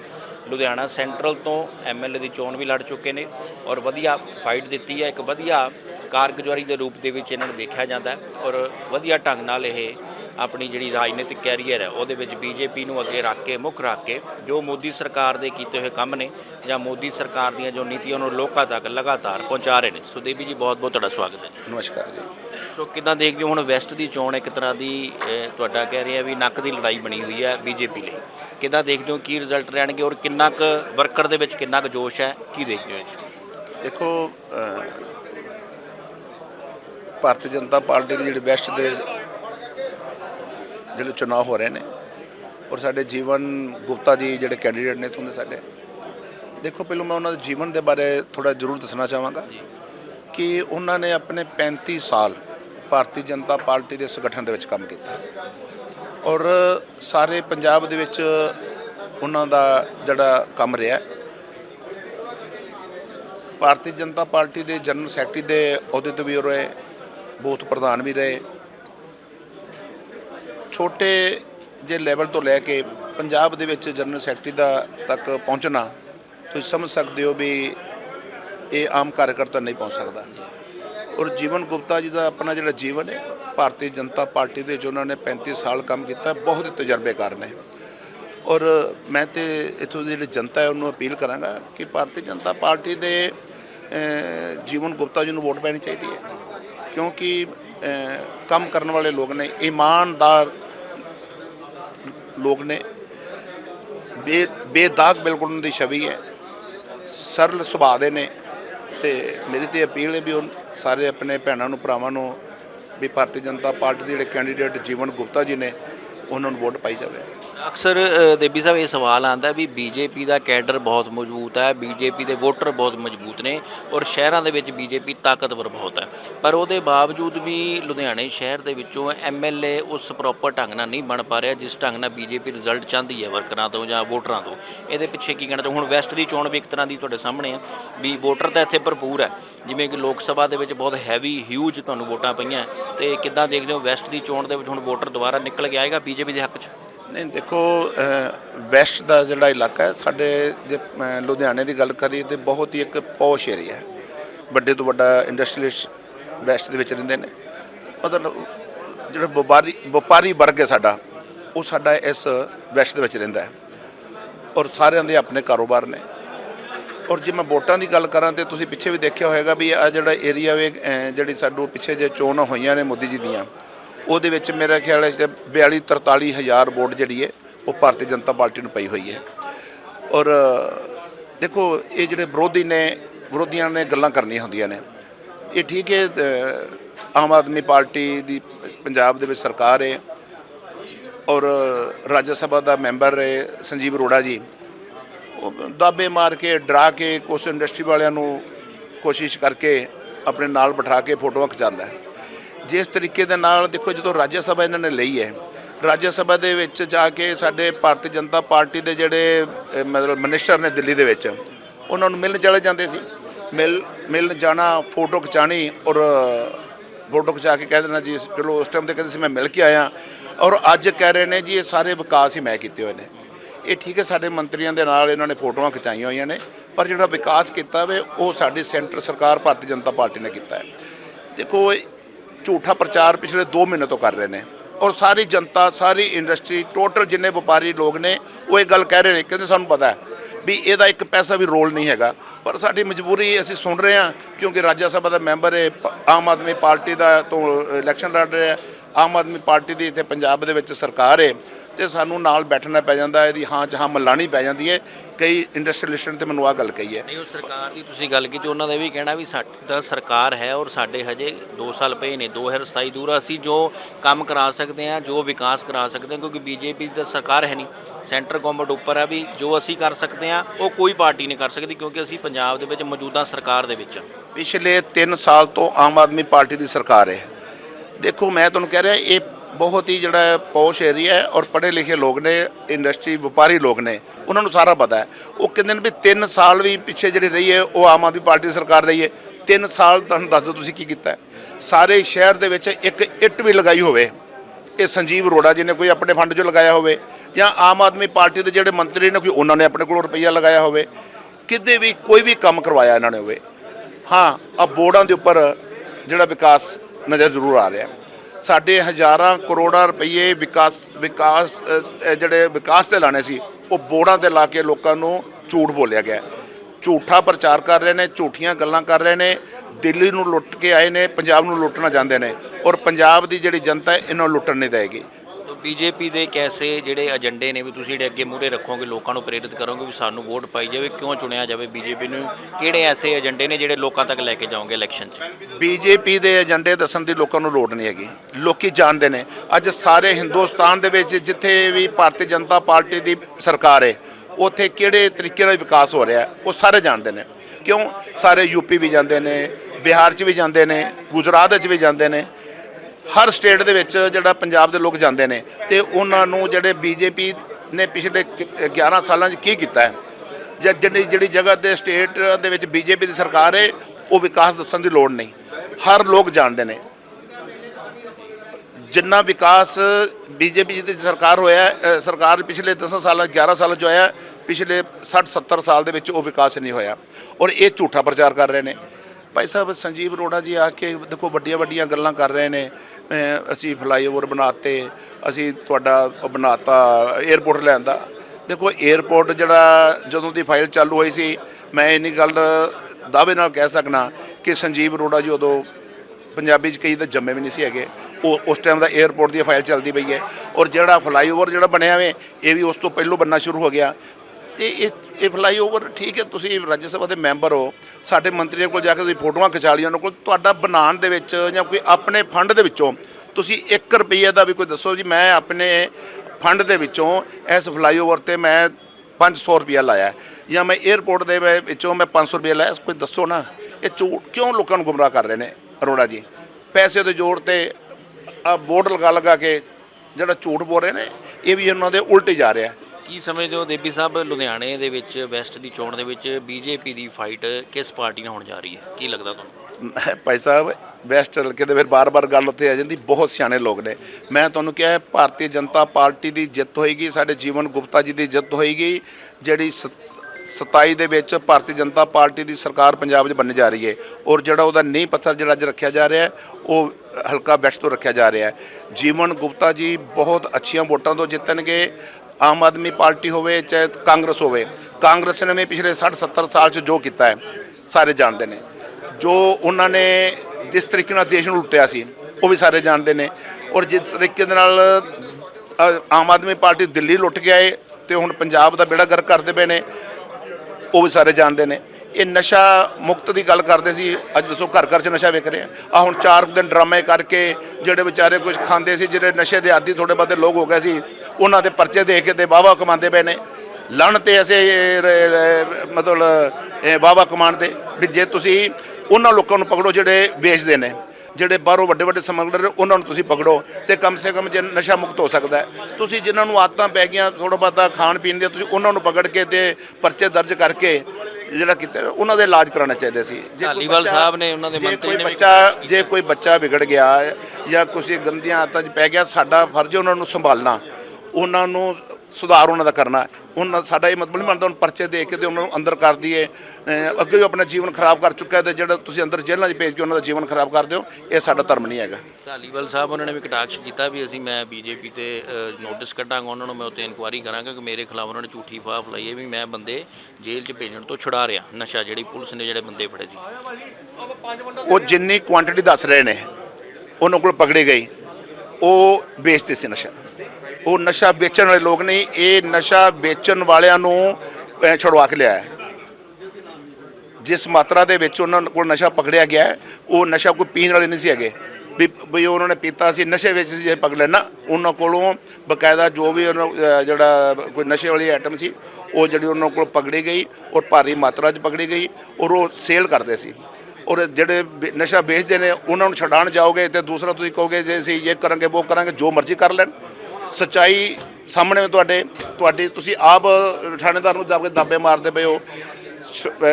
Speaker 2: ਲੁਧਿਆਣਾ ਸੈਂਟਰਲ ਤੋਂ ਐਮਐਲਏ ਦੀ ਚੋਣ ਵੀ ਲੜ ਚੁੱਕੇ ਨੇ ਔਰ ਵਧੀਆ ਫਾਈਟ ਦਿੱਤੀ ਹੈ ਇੱਕ ਵਧੀਆ ਕਾਰਗੁਜ਼ਾਰੀ ਦੇ ਰੂਪ ਦੇ ਵਿੱਚ ਇਹਨਾਂ ਨੂੰ ਦੇਖਿਆ ਜਾਂਦਾ ਔਰ ਵਧੀਆ ਢੰਗ ਨਾਲ ਇਹ ਆਪਣੀ ਜਿਹੜੀ ਰਾਜਨੀਤਿਕ ਕੈਰੀਅਰ ਹੈ ਉਹਦੇ ਵਿੱਚ ਬੀਜੇਪੀ ਨੂੰ ਅੱਗੇ ਰੱਖ ਕੇ ਮੁੱਖ ਰੱਖ ਕੇ ਜੋ ਮੋਦੀ ਸਰਕਾਰ ਦੇ ਕੀਤੇ ਹੋਏ ਕੰਮ ਨੇ ਜਾਂ ਮੋਦੀ ਸਰਕਾਰ ਦੀਆਂ ਜੋ ਨੀਤੀਆਂ ਨੂੰ ਲੋਕਾਂ ਤੱਕ ਲਗਾਤਾਰ ਪਹੁੰਚਾ ਰਹੇ ਨੇ। ਸੋ ਦੇਵੀ ਜੀ ਬਹੁਤ ਬਹੁਤ ਤੁਹਾਡਾ ਸਵਾਗਤ ਹੈ
Speaker 1: ਨਮਸਕਾਰ ਜੀ।
Speaker 2: ਸੋ ਕਿਦਾਂ ਦੇਖਦੇ ਹੋ ਹੁਣ ਵੈਸਟ ਦੀ ਚੋਣ ਇੱਕ ਤਰ੍ਹਾਂ ਦੀ ਤੁਹਾਡਾ ਕਹਿ ਰਿਹਾ ਵੀ ਨੱਕ ਦੀ ਲੜਾਈ ਬਣੀ ਹੋਈ ਹੈ ਬੀਜੇਪੀ ਲਈ। ਕਿਦਾਂ ਦੇਖਦੇ ਹੋ ਕੀ ਰਿਜ਼ਲਟ ਰਹਿਣਗੇ ਔਰ ਕਿੰਨਾ ਕੁ ਵਰਕਰ ਦੇ ਵਿੱਚ ਕਿੰਨਾ ਕੁ ਜੋਸ਼ ਹੈ ਕੀ ਦੇਖਦੇ ਹੋ?
Speaker 1: ਦੇਖੋ ਭਾਰਤੀ ਜਨਤਾ ਪਾਰਟੀ ਦੇ ਜਿਹੜੇ ਵੈਸਟ ਦੇ ਜਿਹੜੇ ਚੁਣਾਵ ਹੋ ਰਹੇ ਨੇ ਔਰ ਸਾਡੇ ਜੀਵਨ ਗੁਪਤਾ ਜੀ ਜਿਹੜੇ ਕੈਂਡੀਡੇਟ ਨੇ ਇੱਥੋਂ ਦੇ ਸਾਡੇ। ਦੇਖੋ, ਪਹਿਲਾਂ ਮੈਂ ਉਹਨਾਂ ਦੇ ਜੀਵਨ ਦੇ ਬਾਰੇ ਥੋੜਾ ਜ਼ਰੂਰ ਦੱਸਣਾ ਚਾਹਾਂਗਾ ਕਿ ਉਹਨਾਂ ਨੇ ਆਪਣੇ 35 ਸਾਲ ਭਾਰਤੀ ਜਨਤਾ ਪਾਰਟੀ ਦੇ ਸੰਗਠਨ ਦੇ ਵਿੱਚ ਕੰਮ ਕੀਤਾ। ਔਰ ਸਾਰੇ ਪੰਜਾਬ ਦੇ ਵਿੱਚ ਉਹਨਾਂ ਦਾ ਜਿਹੜਾ ਕੰਮ ਰਿਹਾ ਭਾਰਤੀ ਜਨਤਾ ਪਾਰਟੀ ਦੇ ਜਨਰਲ ਸੈਕਟਰੀ ਦੇ ਅਹੁਦੇ ਤੇ ਵੀ ਉਹ ਰਹੇ, ਬੂਥ ਪ੍ਰਧਾਨ ਵੀ ਰਹੇ ਛੋਟੇ ਜੇ ਲੈਵਲ ਤੋਂ ਲੈ ਕੇ ਪੰਜਾਬ ਦੇ ਵਿੱਚ ਜਨਰਲ ਸੈਕਟਰੀ ਦਾ ਤੱਕ ਪਹੁੰਚਣਾ, ਤੁਸੀਂ ਸਮਝ ਸਕਦੇ ਹੋ ਵੀ ਇਹ ਆਮ ਕਾਰਜਕਰਤਾ ਨਹੀਂ ਪਹੁੰਚ ਸਕਦਾ। ਔਰ ਜੀਵਨ ਗੁਪਤਾ ਜੀ ਦਾ ਆਪਣਾ ਜਿਹੜਾ ਜੀਵਨ ਹੈ, ਭਾਰਤੀ ਜਨਤਾ ਪਾਰਟੀ ਦੇ ਵਿੱਚ ਉਹਨਾਂ ਨੇ 35 ਸਾਲ ਕੰਮ ਕੀਤਾ, ਬਹੁਤ ਹੀ ਤਜਰਬੇਕਾਰ ਨੇ। ਔਰ ਮੈਂ ਤੇ ਇੱਥੋਂ ਦੀ ਜਿਹੜੀ ਜਨਤਾ ਹੈ, ਉਹਨੂੰ ਅਪੀਲ ਕਰਾਂਗਾ ਕਿ ਭਾਰਤੀ ਜਨਤਾ ਪਾਰਟੀ ਦੇ ਜੀਵਨ ਗੁਪਤਾ ਜੀ ਨੂੰ ਵੋਟ ਪੈਣੀ ਚਾਹੀਦੀ ਹੈ। ਕਿਉਂਕਿ ਕੰਮ ਕਰਨ ਵਾਲੇ ਲੋਕ ਨੇ, ਇਮਾਨਦਾਰ ਲੋਕ ਨੇ ਬੇ ਬੇਦਾਗ ਬਿਲਕੁਲ ਉਹਨਾਂ ਦੀ ਛਵੀ ਹੈ ਸਰਲ ਸੁਭਾਅ ਦੇ ਨੇ ਤੇ ਮੇਰੀ ਤੇ ਅਪੀਲ ਹੈ ਵੀ ਉਹ ਸਾਰੇ ਆਪਣੇ ਭੈਣਾਂ ਨੂੰ ਭਰਾਵਾਂ ਨੂੰ ਵੀ ਭਾਰਤੀ ਜਨਤਾ ਪਾਰਟੀ ਦੇ ਜਿਹੜੇ ਕੈਂਡੀਡੇਟ ਜੀਵਨ ਗੁਪਤਾ ਜੀ ਨੇ ਉਹਨਾਂ ਨੂੰ ਵੋਟ ਪਾਈ ਜਾਵੇ
Speaker 2: ਅਕਸਰ ਦੇਬੀ ਸਾਹਿਬ ਇਹ ਸਵਾਲ ਆਂਦਾ ਵੀ ਬੀਜੇਪੀ ਦਾ ਕੈਡਰ ਬਹੁਤ ਮਜ਼ਬੂਤ ਹੈ, ਬੀਜੇਪੀ ਦੇ ਵੋਟਰ ਬਹੁਤ ਮਜ਼ਬੂਤ ਨੇ ਔਰ ਸ਼ਹਿਰਾਂ ਦੇ ਵਿੱਚ ਬੀਜੇਪੀ ਤਾਕਤਵਰ ਬਹੁਤ ਹੈ। ਪਰ ਉਹਦੇ ਬਾਵਜੂਦ ਵੀ ਲੁਧਿਆਣੇ ਸ਼ਹਿਰ ਦੇ ਵਿੱਚੋਂ ਐਮਐਲਏ ਉਸ ਪ੍ਰੋਪਰ ਢੰਗ ਨਾਲ ਨਹੀਂ ਬਣ ਪਾ ਰਿਹਾ ਜਿਸ ਢੰਗ ਨਾਲ ਬੀਜੇਪੀ ਰਿਜ਼ਲਟ ਚਾਹੁੰਦੀ ਹੈ ਵਰਕਰਾਂ ਤੋਂ ਜਾਂ ਵੋਟਰਾਂ ਤੋਂ। ਇਹਦੇ ਪਿੱਛੇ ਕੀ ਕਹਿਣਾ ਚਾਹੋ, ਹੁਣ ਵੈਸਟ ਦੀ ਚੋਣ ਵੀ ਇੱਕ ਤਰ੍ਹਾਂ ਦੀ ਤੁਹਾਡੇ ਸਾਹਮਣੇ ਆ ਵੀ ਵੋਟਰ ਤਾਂ ਇੱਥੇ ਭਰਪੂਰ ਹੈ। ਜਿਵੇਂ ਕਿ ਲੋਕ ਸਭਾ ਦੇ ਵਿੱਚ ਬਹੁਤ ਹੈਵੀ ਹਿਊਜ ਤੁਹਾਨੂੰ ਵੋਟਾਂ ਪਈਆਂ। ਤੇ ਕਿੱਦਾਂ ਦੇਖਦੇ ਹੋ ਵੈਸਟ ਦੀ ਚੋਣ ਦੇ ਵਿੱਚ ਹੁਣ ਵੋਟਰ ਦੁਬਾਰਾ ਨਿਕਲ ਕੇ ਆਏਗਾ ਬੀਜੇਪੀ ਦੇ ਹੱਕ 'ਚ?
Speaker 1: ਨਹੀਂ, ਦੇਖੋ ਵੈਸਟ ਦਾ ਜਿਹੜਾ ਇਲਾਕਾ ਹੈ, ਸਾਡੇ ਜੇ ਲੁਧਿਆਣੇ ਦੀ ਗੱਲ ਕਰੀਏ ਤੇ ਬਹੁਤ ਹੀ ਇੱਕ ਪੌਸ਼ ਏਰੀਆ ਹੈ। ਵੱਡੇ ਤੋਂ ਵੱਡਾ ਇੰਡਸਟਰੀਲਿਸਟ ਵੈਸਟ ਦੇ ਵਿੱਚ ਰਹਿੰਦੇ ਨੇ। ਮਤਲਬ, ਜਿਹੜਾ ਵਪਾਰੀ ਵਪਾਰੀ ਵਰਗ ਹੈ ਸਾਡਾ, ਉਹ ਸਾਡਾ ਇਸ ਵੈਸਟ ਦੇ ਵਿੱਚ ਰਹਿੰਦਾ ਹੈ। ਔਰ ਸਾਰਿਆਂ ਦੇ ਆਪਣੇ ਕਾਰੋਬਾਰ ਨੇ। ਔਰ ਜੇ ਮੈਂ ਵੋਟਾਂ ਦੀ ਗੱਲ ਕਰਾਂ ਤੇ ਤੁਸੀਂ ਪਿੱਛੇ ਵੀ ਦੇਖਿਆ ਹੋਵੇਗਾ ਵੀ ਆ ਜਿਹੜਾ ਏਰੀਆ ਵੇ ਜਿਹੜੀ ਸਾਡੂ ਪਿੱਛੇ ਜੇ ਚੋਣਾਂ ਹੋਈਆਂ ਨੇ ਮੋਦੀ ਜੀ ਦੀਆਂ ਉਹਦੇ ਵਿੱਚ ਮੇਰਾ ਖਿਆਲ ਹੈ 42 43 ਹਜ਼ਾਰ ਵੋਟ ਜਿਹੜੀ ਹੈ, ਉਹ ਭਾਰਤੀ ਜਨਤਾ ਪਾਰਟੀ ਨੂੰ ਪਈ ਹੋਈ ਹੈ। ਔਰ, ਦੇਖੋ, ਇਹ ਜਿਹੜੇ ਵਿਰੋਧੀ ਨੇ, ਵਿਰੋਧੀਆਂ ਨੇ ਗੱਲਾਂ ਕਰਨੀਆਂ ਹੁੰਦੀਆਂ ਨੇ। ਇਹ ਠੀਕ ਹੈ ਆਮ ਆਦਮੀ ਪਾਰਟੀ ਦੀ ਪੰਜਾਬ ਦੇ ਵਿੱਚ ਸਰਕਾਰ ਹੈ। ਔਰ, ਰਾਜ ਸਭਾ ਦਾ ਮੈਂਬਰ ਹੈ ਸੰਜੀਵ ਅਰੋੜਾ ਜੀ। ਉਹ ਦਾਬੇ ਮਾਰ ਕੇ, ਡਰਾ ਕੇ, ਕੁਛ ਇੰਡਸਟਰੀ ਵਾਲਿਆਂ ਨੂੰ ਕੋਸ਼ਿਸ਼ ਕਰਕੇ ਆਪਣੇ ਨਾਲ ਬਿਠਾ ਕੇ ਫੋਟੋਆਂ ਖਿਚਾਉਂਦਾ ਹੈ। ਜਿਸ ਤਰੀਕੇ ਦੇ ਨਾਲ ਦੇਖੋ ਜਦੋਂ ਰਾਜ ਸਭਾ ਇਹਨਾਂ ਨੇ ਲਈ ਹੈ, ਰਾਜ ਸਭਾ ਦੇ ਵਿੱਚ ਜਾ ਕੇ ਸਾਡੇ ਭਾਰਤੀ ਜਨਤਾ ਪਾਰਟੀ ਦੇ ਜਿਹੜੇ ਮਤਲਬ ਮਿਨਿਸਟਰ ਨੇ ਦਿੱਲੀ ਦੇ ਵਿੱਚ, ਉਹਨਾਂ ਨੂੰ ਮਿਲਣ ਚਲੇ ਜਾਂਦੇ ਸੀ। ਮਿਲ, ਮਿਲਣ ਜਾਣਾ ਫੋਟੋ ਖਿਚਾਣੀ ਔਰ ਫੋਟੋ ਖਿਚਾ ਕੇ ਕਹਿ ਦੇਣਾ ਜੀ, ਚਲੋ ਉਸ ਟਾਈਮ ਤੇ ਕਹਿੰਦੇ ਸੀ ਮੈਂ ਮਿਲ ਕੇ ਆਇਆ। ਔਰ ਅੱਜ ਕਹਿ ਰਹੇ ਨੇ ਜੀ, ਇਹ ਸਾਰੇ ਵਿਕਾਸ ਹੀ ਮੈਂ ਕੀਤੇ ਹੋਏ ਨੇ। ਇਹ ਠੀਕ ਹੈ, ਸਾਡੇ ਮੰਤਰੀਆਂ ਦੇ ਨਾਲ ਇਹਨਾਂ ਨੇ ਫੋਟੋਆਂ ਖਿਚਾਈਆਂ ਹੋਈਆਂ ਨੇ, ਪਰ ਜਿਹੜਾ ਵਿਕਾਸ ਕੀਤਾ ਵੇ, ਉਹ ਸਾਡੀ ਸੈਂਟਰ ਸਰਕਾਰ ਭਾਰਤੀ ਜਨਤਾ ਪਾਰਟੀ ਨੇ ਕੀਤਾ ਹੈ। ਦੇਖੋ ਝੂਠਾ ਪ੍ਰਚਾਰ ਪਿਛਲੇ 2 ਮਹੀਨੇ ਤੋਂ ਕਰ ਰਹੇ ਨੇ। ਔਰ ਸਾਰੀ ਜਨਤਾ, ਸਾਰੀ ਇੰਡਸਟਰੀ ਟੋਟਲ ਜਿੰਨੇ ਵਪਾਰੀ ਲੋਕ ਨੇ, ਉਹ ਇਹ ਗੱਲ ਕਹਿ ਰਹੇ ਨੇ। ਕਹਿੰਦੇ ਸਾਨੂੰ ਪਤਾ ਹੈ ਵੀ ਇਹਦਾ ਇੱਕ ਪੈਸਾ ਵੀ ਰੋਲ ਨਹੀਂ ਹੈਗਾ। ਪਰ ਸਾਡੀ ਮਜਬੂਰੀ ਅਸੀਂ ਸੁਣ ਰਹੇ ਹਾਂ, ਕਿਉਂਕਿ ਰਾਜ ਸਭਾ ਦਾ ਮੈਂਬਰ ਹੈ ਆਮ ਆਦਮੀ ਪਾਰਟੀ ਦਾ ਤੋਂ ਇਲੈਕਸ਼ਨ ਲੜ ਰਿਹਾ ਆਮ ਆਦਮੀ ਪਾਰਟੀ ਦੀ ਇੱਥੇ ਪੰਜਾਬ ਦੇ ਵਿੱਚ ਸਰਕਾਰ ਹੈ। ਤੇ ਸਾਨੂੰ ਨਾਲ ਬੈਠਣਾ ਪੈ ਜਾਂਦਾ ਹੈ ਇਹਦੀ ਹਾਂ ਚ ਹਾਂ ਮੱਲਾਣੀ ਪੈ ਜਾਂਦੀ ਹੈ। ਕਈ ਇੰਡਸਟਰੀਲਿਸਟ ਤੇ ਮੈਨੂੰ ਆਹ ਗੱਲ ਕਹੀ ਹੈ।
Speaker 2: ਨਹੀਂ ਉਹ ਸਰਕਾਰ ਦੀ ਤੁਸੀਂ ਗੱਲ ਕੀਤੀ ਉਹਨਾਂ ਦਾ ਵੀ ਕਹਿਣਾ ਵੀ ਸਾਡੀ ਤਾਂ ਸਰਕਾਰ ਹੈ ਔਰ ਸਾਡੇ ਹਜੇ 2 ਸਾਲ ਪਏ ਨੇ 2027 ਦੂਰ ਅਸੀਂ ਜੋ ਕੰਮ ਕਰਾ ਸਕਦੇ ਹਾਂ ਜੋ ਵਿਕਾਸ ਕਰਾ ਸਕਦੇ ਹਾਂ ਕਿਉਂਕਿ ਬੀਜੇਪੀ ਦੀ ਸਰਕਾਰ ਹੈ ਨਹੀਂ। ਸੈਂਟਰ ਗਵਰਨਮੈਂਟ ਉੱਪਰ ਹੈ ਵੀ ਜੋ ਅਸੀਂ ਕਰ ਸਕਦੇ ਹਾਂ ਉਹ ਕੋਈ ਪਾਰਟੀ ਨਹੀਂ ਕਰ ਸਕਦੀ ਕਿਉਂਕਿ ਅਸੀਂ ਪੰਜਾਬ ਦੇ ਵਿੱਚ ਮੌਜੂਦਾ ਸਰਕਾਰ ਦੇ ਵਿੱਚ
Speaker 1: ਪਿਛਲੇ 3 ਸਾਲ ਤੋਂ ਆਮ ਆਦਮੀ ਪਾਰਟੀ ਦੀ ਸਰਕਾਰ ਹੈ। ਦੇਖੋ ਮੈਂ ਤੁਹਾਨੂੰ ਕਹਿ ਰਿਹਾ ਇਹ ਬਹੁਤ ਹੀ ਜਿਹੜਾ ਪੌਸ਼ ਏਰੀਆ ਹੈ ਔਰ ਪੜ੍ਹੇ ਲਿਖੇ ਲੋਕ ਨੇ ਇੰਡਸਟਰੀ ਵਪਾਰੀ ਲੋਕ ਨੇ, ਉਹਨਾਂ ਨੂੰ ਸਾਰਾ ਪਤਾ ਹੈ। ਉਹ ਕਹਿੰਦੇ ਨੇ ਵੀ 3 ਸਾਲ ਵੀ ਪਿੱਛੇ ਜਿਹੜੀ ਰਹੀ ਹੈ, ਉਹ ਆਮ ਆਦਮੀ ਪਾਰਟੀ ਦੀ ਸਰਕਾਰ ਰਹੀ ਹੈ। 3 ਸਾਲ ਤੁਹਾਨੂੰ ਦੱਸ ਦਿਓ ਤੁਸੀਂ ਕੀ ਕੀਤਾ ਸਾਰੇ ਸ਼ਹਿਰ ਦੇ ਵਿੱਚ ਇੱਕ ਇੱਟ ਵੀ ਲਗਾਈ ਹੋਵੇ, ਇਹ ਸੰਜੀਵ ਅਰੋੜਾ ਜੀ ਨੇ ਕੋਈ ਆਪਣੇ ਫੰਡ 'ਚੋਂ ਲਗਾਇਆ ਹੋਵੇ ਜਾਂ ਆਮ ਆਦਮੀ ਪਾਰਟੀ ਦੇ ਜਿਹੜੇ ਮੰਤਰੀ ਨੇ, ਕੋਈ ਉਹਨਾਂ ਨੇ ਆਪਣੇ ਕੋਲੋਂ ਰੁਪਈਆ ਲਗਾਇਆ ਹੋਵੇ, ਕਿਤੇ ਵੀ ਕੋਈ ਵੀ ਕੰਮ ਕਰਵਾਇਆ ਇਹਨਾਂ ਨੇ ਹੋਵੇ, ਹਾਂ ਆ ਬੋਰਡਾਂ ਦੇ ਉੱਪਰ ਜਿਹੜਾ ਵਿਕਾਸ ਨਜ਼ਰ ਜ਼ਰੂਰ ਆ ਰਿਹਾ ਸਾਡੇ ਹਜ਼ਾਰਾਂ ਕਰੋੜਾਂ ਰੁਪਏ ਵਿਕਾਸ ਵਿਕਾਸ ਜਿਹੜੇ ਵਿਕਾਸ ਤੇ ਲਾਣੇ ਸੀ, ਉਹ ਬੋਰਡਾਂ ਤੇ ਲਾ ਕੇ ਲੋਕਾਂ ਨੂੰ ਝੂਠ ਬੋਲਿਆ ਗਿਆ। ਝੂਠਾ ਪ੍ਰਚਾਰ ਕਰ ਰਹੇ ਨੇ, ਝੂਠੀਆਂ ਗੱਲਾਂ ਕਰ ਰਹੇ ਨੇ, ਦਿੱਲੀ ਨੂੰ ਲੁੱਟ ਕੇ ਆਏ ਨੇ, ਪੰਜਾਬ ਨੂੰ ਲੁੱਟਣਾ ਚਾਹੁੰਦੇ ਨੇ ਔਰ ਪੰਜਾਬ ਦੀ ਜਿਹੜੀ ਜਨਤਾ ਹੈ, ਇਹਨਾਂ ਨੂੰ ਲੁੱਟਣ ਨਹੀਂ ਦੇਗੀ
Speaker 2: ਬੀਜੇਪੀ ਦੇ ਕੈਸੇ ਜਿਹੜੇ ਏਜੰਡੇ ਨੇ ਵੀ ਤੁਸੀਂ ਜਿਹੜੇ ਅੱਗੇ ਮੂਹਰੇ ਰੱਖੋਗੇ, ਲੋਕਾਂ ਨੂੰ ਪ੍ਰੇਰਿਤ ਕਰੋਗੇ ਵੀ ਸਾਨੂੰ ਵੋਟ ਪਾਈ ਜਾਵੇ, ਕਿਉਂ ਚੁਣਿਆ ਜਾਵੇ ਬੀਜੇਪੀ ਨੂੰ? ਕਿਹੜੇ ਐਸੇ ਏਜੰਡੇ ਨੇ ਜਿਹੜੇ ਲੋਕਾਂ ਤੱਕ ਲੈ ਕੇ ਜਾਓਗੇ ਇਲੈਕਸ਼ਨ 'ਚ?
Speaker 1: ਬੀਜੇਪੀ ਦੇ ਏਜੰਡੇ ਦੱਸਣ ਦੀ ਲੋਕਾਂ ਨੂੰ ਲੋੜ ਨਹੀਂ ਹੈਗੀ। ਲੋਕੀ ਜਾਣਦੇ ਨੇ। ਅੱਜ ਸਾਰੇ ਹਿੰਦੁਸਤਾਨ ਦੇ ਵਿੱਚ ਜਿੱਥੇ ਵੀ ਭਾਰਤੀ ਜਨਤਾ ਪਾਰਟੀ ਦੀ ਸਰਕਾਰ ਹੈ ਉੱਥੇ ਕਿਹੜੇ ਤਰੀਕੇ ਨਾਲ ਵਿਕਾਸ ਹੋ ਰਿਹਾ, ਉਹ ਸਾਰੇ ਜਾਣਦੇ ਨੇ। ਕਿਉਂ? ਸਾਰੇ ਯੂਪੀ ਵੀ ਜਾਂਦੇ ਨੇ, ਬਿਹਾਰ 'ਚ ਵੀ ਜਾਂਦੇ ਨੇ, ਗੁਜਰਾਤ 'ਚ ਵੀ ਜਾਂਦੇ ਨੇ। ਹਰ ਸਟੇਟ ਦੇ ਵਿੱਚ ਜਿਹੜਾ ਪੰਜਾਬ ਦੇ ਲੋਕ ਜਾਂਦੇ ਨੇ ਤੇ ਉਹਨਾਂ ਨੂੰ ਜਿਹੜੇ ਬੀਜੇਪੀ ਨੇ ਪਿਛਲੇ ਕ- 11 ਸਾਲਾਂ 'ਚ ਕੀ ਕੀਤਾ ਹੈ? ਜਾਂ ਜਿਹੜੀ ਜਿਹੜੀ ਜਗ੍ਹਾ ਤੇ ਸਟੇਟ ਦੇ ਵਿੱਚ ਬੀਜੇਪੀ ਦੀ ਸਰਕਾਰ ਹੈ, ਉਹ ਵਿਕਾਸ ਦੱਸਣ ਦੀ ਲੋੜ ਨਹੀਂ। ਹਰ ਲੋਕ ਜਾਣਦੇ ਨੇ। ਜਿੰਨਾ ਵਿਕਾਸ ਬੀਜੇਪੀ ਦੀ ਸਰਕਾਰ ਹੋਇਆ ਸਰਕਾਰ ਪਿਛਲੇ 10 ਸਾਲਾਂ 11 ਸਾਲਾਂ 'ਚ ਹੋਇਆ, ਪਿਛਲੇ 60 70 ਸਾਲ ਦੇ ਵਿੱਚ ਉਹ ਵਿਕਾਸ ਨਹੀਂ ਹੋਇਆ। ਔਰ ਇਹ ਝੂਠਾ ਪ੍ਰਚਾਰ ਕਰ ਰਹੇ ਨੇ। ਭਾਈ ਸਾਹਿਬ, ਸੰਜੀਵ ਅਰੋੜਾ ਜੀ ਆ ਕੇ ਦੇਖੋ ਵੱਡੀਆਂ ਵੱਡੀਆਂ ਗੱਲਾਂ ਕਰ ਰਹੇ ਨੇ। ਅਸੀਂ ਫਲਾਈਓਵਰ ਬਣਾਤੇ, ਅਸੀਂ ਤੁਹਾਡਾ ਬਣਾਤਾ 에어ਪੋਰਟ ਲੈਣ ਦਾ। ਦੇਖੋ 에어ਪੋਰਟ ਜਿਹੜਾ ਜਦੋਂ ਦੀ ਫਾਈਲ ਚਾਲੂ ਹੋਈ ਸੀ, ਮੈਂ ਇਨੀ ਗੱਲ ਦਾਅਵੇ ਨਾਲ ਕਹਿ ਸਕਣਾ ਕਿ ਸੰਜੀਵ ਰੋੜਾ ਜੀ ਉਦੋਂ ਪੰਜਾਬੀ ਚ ਕਈ ਤਾਂ ਜੰਮੇ ਵੀ ਨਹੀਂ ਸੀ ਹੈਗੇ। ਉਹ, ਉਸ ਟਾਈਮ ਦਾ 에어ਪੋਰਟ ਦੀ ਫਾਈਲ ਚੱਲਦੀ ਪਈ ਹੈ। ਔਰ ਜਿਹੜਾ ਫਲਾਈਓਵਰ ਜਿਹੜਾ ਬਣਿਆ ਹੋਵੇ ਇਹ ਵੀ ਉਸ ਤੋਂ ਪਹਿਲੋਂ ਬੰਨਾ ਸ਼ੁਰੂ ਹੋ ਗਿਆ। ਤੇ ਇਹ ਇਹ ਫਲਾਈਓਵਰ ਠੀਕ ਹੈ, ਤੁਸੀਂ ਰਾਜ ਸਭਾ ਦੇ ਮੈਂਬਰ ਹੋ, ਸਾਡੇ ਮੰਤਰੀਆਂ ਕੋਲ ਜਾ ਕੇ ਤੁਸੀਂ ਫੋਟੋਆਂ ਖਿਚਾ ਲਈਆਂ ਉਹਨਾਂ ਕੋਲ, ਤੁਹਾਡਾ ਬਣਾਉਣ ਦੇ ਵਿੱਚ ਜਾਂ ਕੋਈ ਆਪਣੇ ਫੰਡ ਦੇ ਵਿੱਚੋਂ ਤੁਸੀਂ 1 ਰੁਪਈਏ ਦਾ ਵੀ ਕੋਈ ਦੱਸੋ ਜੀ, ਮੈਂ ਆਪਣੇ ਫੰਡ ਦੇ ਵਿੱਚੋਂ ਇਸ ਫਲਾਈਓਵਰ ਤੇ ਮੈਂ 500 ਰੁਪਇਆ ਲਾਇਆ ਜਾਂ ਮੈਂ 에어ਪੋਰਟ ਦੇ ਵਿ- ਵਿੱਚੋਂ ਮੈਂ 500 ਰੁਪਇਆ ਲਾਇਆ, ਕੋਈ ਦੱਸੋ ਨਾ, ਇਹ ਝੂਠ ਕਿਉਂ ਲੋਕਾਂ ਨੂੰ ਗੁੰਮਰਾਹ ਕਰ ਰਹੇ ਨੇ ਅਰੋੜਾ ਜੀ? ਪੈਸੇ ਦੇ ਜ਼ੋਰ ਤੇ ਆ ਬੋਰਡ ਲਗਾ ਲਗਾ ਕੇ ਜਿਹੜਾ ਝੂਠ ਬੋਲ ਰਹੇ ਨੇ, ਇਹ ਵੀ ਉਹਨਾਂ ਦੇ ਉਲਟ ਜਾ ਰਿਹਾ
Speaker 2: ਕੀ ਸਮਝਦੇ ਹੋ ਦੇਬੀ ਸਾਹਿਬ ਲੁਧਿਆਣੇ ਦੇ ਵਿੱਚ ਵੈਸਟ ਦੀ ਚੋਣ ਦੇ ਵਿੱਚ ਬੀਜੇਪੀ ਦੀ ਫਾਈਟ ਕਿਸ ਪਾਰਟੀ ਨਾਲ ਹੋਣ ਜਾ ਰਹੀ ਹੈ? ਕੀ ਲੱਗਦਾ ਤੁਹਾਨੂੰ?
Speaker 1: ਭਾਈ ਸਾਹਿਬ ਵੈਸਟ ਹਲਕੇ ਦੇ ਫਿਰ ਬਾਰ-ਬਾਰ ਗੱਲ ਉੱਥੇ ਆ ਜਾਂਦੀ ਬਹੁਤ ਸਿਆਣੇ ਲੋਕ ਨੇ। ਮੈਂ ਤੁਹਾਨੂੰ ਕਿਹਾ ਹੈ, ਭਾਰਤੀ ਜਨਤਾ ਪਾਰਟੀ ਦੀ ਜਿੱਤ ਹੋਏਗੀ ਸਾਡੇ ਜੀਵਨ ਗੁਪਤਾ ਜੀ ਦੀ ਜਿੱਤ ਹੋਏਗੀ ਜਿਹੜੀ ਸ- 27 ਦੇ ਵਿੱਚ ਭਾਰਤੀ ਜਨਤਾ ਪਾਰਟੀ ਦੀ ਸਰਕਾਰ ਪੰਜਾਬ 'ਚ ਬਣਨ ਜਾ ਰਹੀ ਹੈ ਔਰ ਜਿਹੜਾ ਉਹਦਾ ਨੀਂਹ ਪੱਥਰ ਜਿਹੜਾ ਅੱਜ ਰੱਖਿਆ ਜਾ ਰਿਹਾ ਹੈ ਉਹ ਹਲਕਾ ਵੈਸਟ ਤੋਂ ਰੱਖਿਆ ਜਾ ਰਿਹਾ ਹੈ। ਜੀਵਨ ਗੁਪਤਾ ਜੀ ਬਹੁਤ ਅੱਛੀਆਂ ਵੋਟਾਂ ਤੋਂ ਜਿੱਤਣਗੇ ਆਮ ਆਦਮੀ ਪਾਰਟੀ ਹੋਵੇ ਚਾਹੇ ਕਾਂਗਰਸ ਹੋਵੇ, ਕਾਂਗਰਸ ਨੇ ਵੀ ਪਿਛਲੇ 60 70 ਸਾਲ 'ਚ ਜੋ ਕੀਤਾ ਹੈ, ਸਾਰੇ ਜਾਣਦੇ ਨੇ। ਜੋ ਉਹਨਾਂ ਨੇ ਜਿਸ ਤਰੀਕੇ ਨਾਲ ਦੇਸ਼ ਨੂੰ ਲੁੱਟਿਆ ਸੀ, ਉਹ ਵੀ ਸਾਰੇ ਜਾਣਦੇ ਨੇ। ਔਰ ਜਿਸ ਤਰੀਕੇ ਦੇ ਨਾਲ ਆਮ ਆਦਮੀ ਪਾਰਟੀ ਦਿੱਲੀ ਲੁੱਟ ਕੇ ਆਏ ਤੇ ਹੁਣ ਪੰਜਾਬ ਦਾ ਬੇੜਾ ਗਰਕ ਕਰਦੇ ਪਏ ਨੇ, ਉਹ ਵੀ ਸਾਰੇ ਜਾਣਦੇ ਨੇ। ਇਹ ਨਸ਼ਾ ਮੁਕਤ ਦੀ ਗੱਲ ਕਰਦੇ ਸੀ, ਅੱਜ ਦੱਸੋ ਘਰ ਘਰ 'ਚ ਨਸ਼ਾ ਵੇਖ ਰਹੇ ਆ ਹੁਣ ਚਾਰ ਕੁ ਦਿਨ ਡਰਾਮੇ ਕਰਕੇ ਜਿਹੜੇ ਵਿਚਾਰੇ ਕੁਝ ਖਾਂਦੇ ਸੀ, ਜਿਹੜੇ ਨਸ਼ੇ ਦੇ ਆਦੀ ਥੋੜੇ ਬਹੁਤੇ ਲੋਕ ਹੋ ਗਏ ਸੀ ਉਹਨਾਂ ਦੇ ਪਰਚੇ ਦੇਖ ਕੇ ਤੇ ਵਾਵਾ ਕਮਾਉਂਦੇ ਪਏ ਨੇ। ਲਣ ਤੇ ਅਸੀਂ ਮਤਲਬ ਵਾਵਾ ਕਮਾਉਣ ਦੇ ਵੀ ਜੇ ਤੁਸੀਂ ਉਹਨਾਂ ਲੋਕਾਂ ਨੂੰ ਪਕੜੋ ਜਿਹੜੇ ਵੇਚਦੇ ਨੇ ਜਿਹੜੇ ਬਾਹਰੋਂ ਵੱਡੇ ਵੱਡੇ ਸਮਗਲਰ ਉਹਨਾਂ ਨੂੰ ਤੁਸੀਂ ਪਕੜੋ ਤੇ ਕਮ ਸੇ ਕਮ ਜੇ ਨਸ਼ਾ ਮੁਕਤ ਹੋ ਸਕਦਾ। ਤੁਸੀਂ ਜਿਨ੍ਹਾਂ ਨੂੰ ਆਦਤਾਂ ਪੈ ਗਈਆਂ ਥੋੜਾ ਬਹੁਤਾ ਖਾਣ ਪੀਣ ਦੇ ਤੁਸੀਂ ਉਹਨਾਂ ਨੂੰ ਪਕੜ ਕੇ ਤੇ ਪਰਚੇ ਦਰਜ ਕਰਕੇ ਜਿਹੜਾ ਕੀਤਾ ਉਹਨਾਂ ਦੇ ਇਲਾਜ ਕਰਾਉਣਾ ਚਾਹੀਦਾ ਸੀ। ਜੇ ਬੱਚਾ-
Speaker 2: ਸਾਹਿਬ ਨੇ ਉਹਨਾਂ ਦੇ ਮੰਤਰੀ ਨੇ
Speaker 1: ਬੱਚਾ ਜੇ ਕੋਈ ਬੱਚਾ ਵਿਗੜ ਗਿਆ ਜਾਂ ਕਿਸੇ ਗੰਦੀਆਂ ਆਦਤਾਂ 'ਚ ਪੈ ਗਿਆ ਸਾਡਾ ਫਰਜ਼ ਉਹਨਾਂ ਨੂੰ ਸੰਭਾਲਣਾ। ਉਹਨਾਂ ਨੂੰ ਸੁਧਾਰ ਉਹਨਾਂ ਦਾ ਕਰਨਾ ਉਹਨਾਂ ਸਾਡਾ ਇਹ ਮਤਲਬ ਨਹੀਂ ਬਣਦਾ ਉਹਨਾਂ ਪਰਚੇ ਦੇ ਕੇ ਤੇ ਉਹਨਾਂ ਨੂੰ ਅੰਦਰ ਕਰ ਦਈਏ। ਅੱਗੇ ਵੀ ਆਪਣਾ ਜੀਵਨ ਖਰਾਬ ਕਰ ਚੁੱਕਾ ਹੈ ਤੇ ਜਿਹੜਾ ਤੁਸੀਂ ਅੰਦਰ ਜੇਲ੍ਹਾਂ 'ਚ ਭੇਜ ਕੇ ਉਹਨਾਂ ਦਾ ਜੀਵਨ ਖਰਾਬ ਕਰ ਦਿਓ ਇਹ ਸਾਡਾ ਧਰਮ ਨਹੀਂ ਹੈਗਾ।
Speaker 2: ਧਾਲੀਵਾਲ ਸਾਹਿਬ ਉਹਨਾਂ ਨੇ ਵੀ ਕਟਾਕਸ਼ ਕੀਤਾ ਵੀ ਅਸੀਂ ਮੈਂ ਬੀਜੇਪੀ ਤੇ ਨੋਟਿਸ ਕੱਢਾਂਗਾ ਉਹਨਾਂ ਨੂੰ ਮੈਂ ਉੱਤੇ ਇਨਕੁਆਇਰੀ ਕਰਾਂਗਾ ਕਿ ਮੇਰੇ ਖਿਲਾਫ ਉਹਨਾਂ ਨੇ ਝੂਠੀ ਫਾਹ ਫਲਾਈ ਹੈ ਵੀ ਮੈਂ ਬੰਦੇ ਜੇਲ੍ਹ 'ਚ ਭੇਜਣ ਤੋਂ ਛੁਡਾ ਰਿਹਾ ਨਸ਼ਾ ਜਿਹੜੀ ਪੁਲਿਸ ਨੇ ਜਿਹੜੇ ਬੰਦੇ ਫੜੇ ਸੀ।
Speaker 1: ਉਹ ਜਿੰਨੀ ਕੁਆਂਟੀਟੀ ਦੱਸ ਰਹੇ ਨੇ ਉਹਨਾਂ ਕੋਲ ਪਕੜੀ ਗਈ ਉਹ ਵੇਚਦੇ ਸੀ ਨਸ਼ਾ। ਉਹ ਨਸ਼ਾ ਵੇਚਣ ਵਾਲੇ ਲੋਕ ਨਹੀਂ, ਇਹ ਨਸ਼ਾ ਵੇਚਣ ਵਾਲਿਆਂ ਨੂੰ ਛੁਡਵਾ ਕੇ ਲਿਆ ਹੈ। ਜਿਸ ਮਾਤਰਾ ਦੇ ਵਿੱਚ ਉਹਨਾਂ ਕੋਲ ਨਸ਼ਾ ਪਕੜਿਆ ਗਿਆ ਉਹ ਨਸ਼ਾ ਕੋਈ ਪੀਣ ਵਾਲੇ ਨਹੀਂ ਸੀ ਹੈਗੇ। ਵੀ ਵੀ ਉਹਨਾਂ ਨੇ ਪੀਤਾ ਸੀ, ਨਸ਼ੇ ਵਿੱਚ ਸੀ, ਜੇ ਪਕੜ ਲੈਣਾ ਉਹਨਾਂ ਕੋਲੋਂ ਬਕਾਇਦਾ ਜੋ ਵੀ ਉਹਨਾਂ ਜਿਹੜਾ ਕੋਈ ਨਸ਼ੇ ਵਾਲੀ ਆਈਟਮ ਸੀ, ਉਹ ਜਿਹੜੀ ਉਹਨਾਂ ਕੋਲ ਪਕੜੀ ਗਈ, ਔਰ ਭਾਰੀ ਮਾਤਰਾ 'ਚ ਪਕੜੀ ਗਈ, ਔਰ ਉਹ ਸੇਲ ਕਰਦੇ ਸੀ। ਔਰ ਜਿਹੜੇ ਨਸ਼ਾ ਵੇਚਦੇ ਨੇ, ਉਹਨਾਂ ਨੂੰ ਛਡਾਣ ਜਾਓਗੇ ਤੇ ਦੂਸਰਾ ਤੁਸੀਂ ਕਹੋਗੇ, ਜੇ ਅਸੀਂ ਇਹ ਕਰਾਂਗੇ, ਉਹ ਕਰਾਂਗੇ, ਜੋ ਮਰਜ਼ੀ ਕਰ ਲੈਣ। ਸਚਾਈ ਸਾਹਮਣੇ ਤੁਹਾਡੇ, ਤੁਹਾਡੀ ਤੁਸੀਂ ਆਪ ਥਾਣੇਦਾਰ ਨੂੰ ਜਾ ਕੇ ਦਾਬੇ ਮਾਰਦੇ ਪਏ ਹੋ।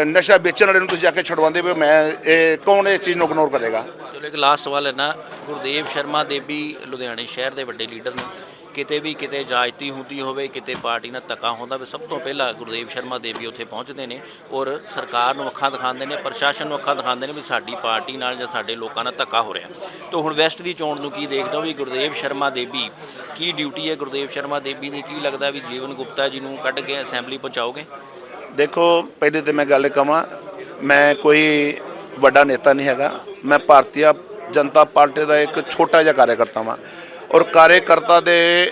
Speaker 1: ਨਸ਼ਾ ਵੇਚਣ ਵਾਲੇ ਨੂੰ ਤੁਸੀਂ ਜਾ ਕੇ ਛਡਵਾਉਂਦੇ ਪਏ ਹੋ। ਮੈਂ, ਇਹ ਕੌਣ ਇਸ ਚੀਜ਼ ਨੂੰ ਇਗਨੋਰ ਕਰੇਗਾ?
Speaker 2: ਚਲੋ, ਇੱਕ ਲਾਸਟ ਸਵਾਲ ਹੈ ਨਾ। ਗੁਰਦੇਵ ਸ਼ਰਮਾ ਦੇਵੀ ਲੁਧਿਆਣੇ ਸ਼ਹਿਰ ਦੇ ਵੱਡੇ ਲੀਡਰ ਨੇ। ਕਿਤੇ ਵੀ ਕਿਤੇ ਇਜਾਜ਼ਤੀ ਹੁੰਦੀ ਹੋਵੇ, ਕਿਤੇ ਪਾਰਟੀ ਨਾਲ ਧੱਕਾ ਹੁੰਦਾ ਵੀ ਸਭ ਤੋਂ ਪਹਿਲਾਂ ਗੁਰਦੇਵ ਸ਼ਰਮਾ ਦੇਵੀ ਉੱਥੇ ਪਹੁੰਚਦੇ ਨੇ ਔਰ ਸਰਕਾਰ ਨੂੰ ਅੱਖਾਂ ਦਿਖਾਉਂਦੇ ਨੇ, ਪ੍ਰਸ਼ਾਸਨ ਨੂੰ ਅੱਖਾਂ ਦਿਖਾਉਂਦੇ ਨੇ ਵੀ ਸਾਡੀ ਪਾਰਟੀ ਨਾਲ ਜਾਂ ਸਾਡੇ ਲੋਕਾਂ ਨਾਲ ਧੱਕਾ ਹੋ ਰਿਹਾ। ਤਾਂ ਹੁਣ ਵੈਸਟ ਦੀ ਚੋਣ ਨੂੰ ਕੀ ਦੇਖਦਾ ਵੀ ਗੁਰਦੇਵ ਸ਼ਰਮਾ ਦੇਵੀ ਕੀ ਡਿਊਟੀ ਹੈ ਗੁਰਦੇਵ ਸ਼ਰਮਾ ਦੇਵੀ ਦੀ? ਕੀ ਲੱਗਦਾ ਵੀ ਜੀਵਨ ਗੁਪਤਾ ਜੀ ਨੂੰ ਕੱਢ ਕੇ ਅਸੈਂਬਲੀ ਪਹੁੰਚਾਓਗੇ?
Speaker 1: ਦੇਖੋ, ਪਹਿਲੇ ਤੇ ਮੈਂ ਗੱਲ ਕਵਾਂ ਮੈਂ ਕੋਈ ਵੱਡਾ ਨੇਤਾ ਨਹੀਂ ਹੈਗਾ। ਮੈਂ ਭਾਰਤੀ ਜਨਤਾ ਪਾਰਟੀ ਦਾ ਇੱਕ ਛੋਟਾ ਜਿਹਾ ਕਾਰਜਕਰਤਾ ਹਾਂ ਔਰ ਕਾਰਜਕਰਤਾ ਦੇ,